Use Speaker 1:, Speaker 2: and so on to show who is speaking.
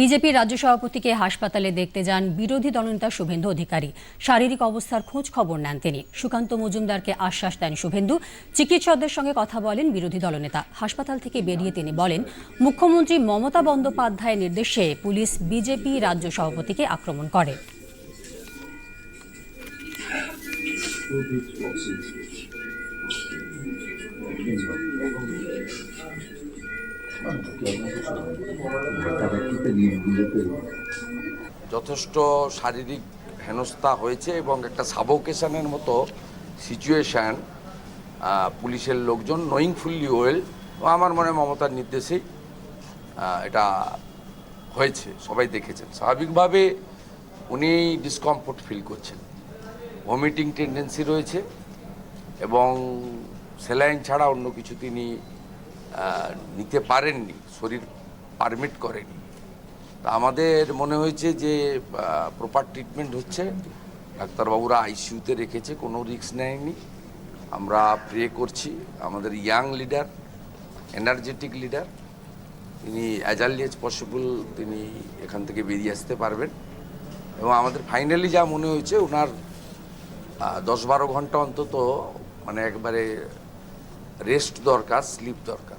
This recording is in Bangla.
Speaker 1: বিজেপির রাজ্য সভাপতিকে হাসপাতালে দেখতে যান বিরোধী দলনেতা শুভেন্দু অধিকারী। শারীরিক অবস্থার খোঁজ খবর নেন তিনি। সুকান্ত মজুমদারকে আশ্বাস দেন শুভেন্দু। চিকিৎসকদের সঙ্গে কথা বলেন বিরোধী দলনেতা হাসপাতাল থেকে বেরিয়ে তিনি বলেন, মুখ্যমন্ত্রী মমতা বন্দ্যোপাধ্যায়ের নির্দেশে পুলিশ বিজেপি রাজ্য সভাপতিকে আক্রমণ করে।
Speaker 2: যথেষ্ট শারীরিক হেনস্থা হয়েছে এবং একটা সাবোকেশনের মতো সিচুয়েশান পুলিশের লোকজন নোয়িং ফুললি ওয়েল আমার মনে মমতার নির্দেশেই এটা হয়েছে, সবাই দেখেছেন। স্বাভাবিকভাবে উনি ডিসকমফোর্ট ফিল করছেন। ভমিটিং টেন্ডেন্সি রয়েছে এবং স্যালাইন ছাড়া অন্য কিছু তিনি নিতে পারেননি, শরীর পারমিট করেনি। তা আমাদের মনে হয়েছে যে প্রপার ট্রিটমেন্ট হচ্ছে। ডাক্তারবাবুরা আইসিইউতে রেখেছে, কোনো রিস্ক নেয়নি। আমরা প্রে করছি, আমাদের ইয়াং লিডার এনার্জেটিক লিডার তিনি অ্যাজ এজ পসিবল তিনি এখান থেকে বেরিয়ে আসতে পারবেন। এবং আমাদের ফাইনালি যা মনে হয়েছে, ওনার দশ বারো ঘণ্টা অন্তত মানে একবারে রেস্ট দরকার স্লিপ দরকার।